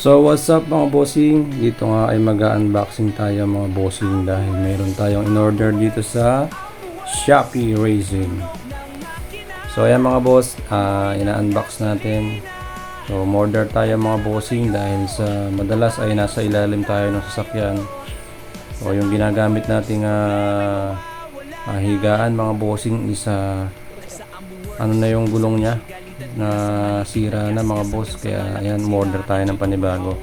So what's up mga bossing? Dito nga ay mag-unboxing tayo mga bossing dahil mayroon tayong in-order dito sa Shopee Racing. So ayan mga boss, ah, ina-unbox natin. So order tayo mga bossing dahil sa madalas ay nasa ilalim tayo ng sasakyan. So yung ginagamit nating ah, ah, higaan mga bossing is ah, ano na yung gulong niya na sira na mga boss kaya ayan order tayo ng panibago.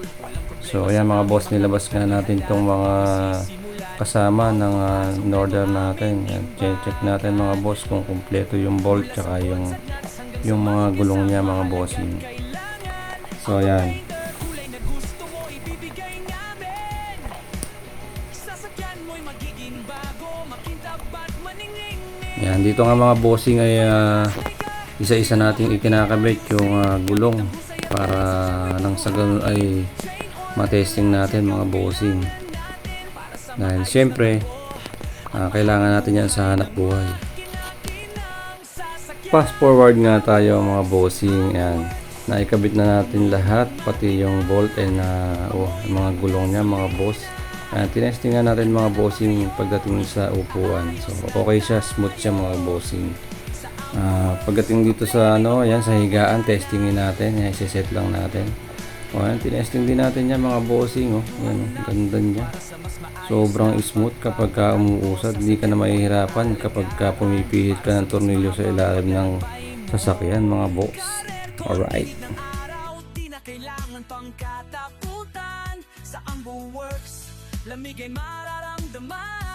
So ayan mga boss nilabas nga natin tong mga kasama ng uh, order natin. Yan, check, check natin mga boss kung kumpleto yung bolt tsaka yung yung mga gulong niya mga bossing. So ayan. Yan, dito nga mga bossing ay ah, isa-isa nating ikinakabit yung ah, gulong para nang sa ganun ay matesting natin mga bossing. Dahil syempre, ah, kailangan natin yan sa hanap buhay. Fast forward nga tayo mga bossing. Yan. Naikabit na natin lahat, pati yung bolt and ah, oh, yung mga gulong niya mga boss. Ayan, tinesting nga natin mga bossing pagdating sa upuan. So, okay siya, smooth siya mga bossing. Ah, pagdating dito sa ano, ayan, sa higaan, testingin natin. Ayan, set lang natin. O, ayan, tinesting din natin yan mga bossing. Oh. Ayan, oh, ganda niya. Sobrang smooth kapag ka umuusad. Hindi ka na mahihirapan kapag ka pumipihit ka ng tornilyo sa ilalim ng sasakyan mga boss. Alright. Sa Ambo Works Lamig ay mararamdaman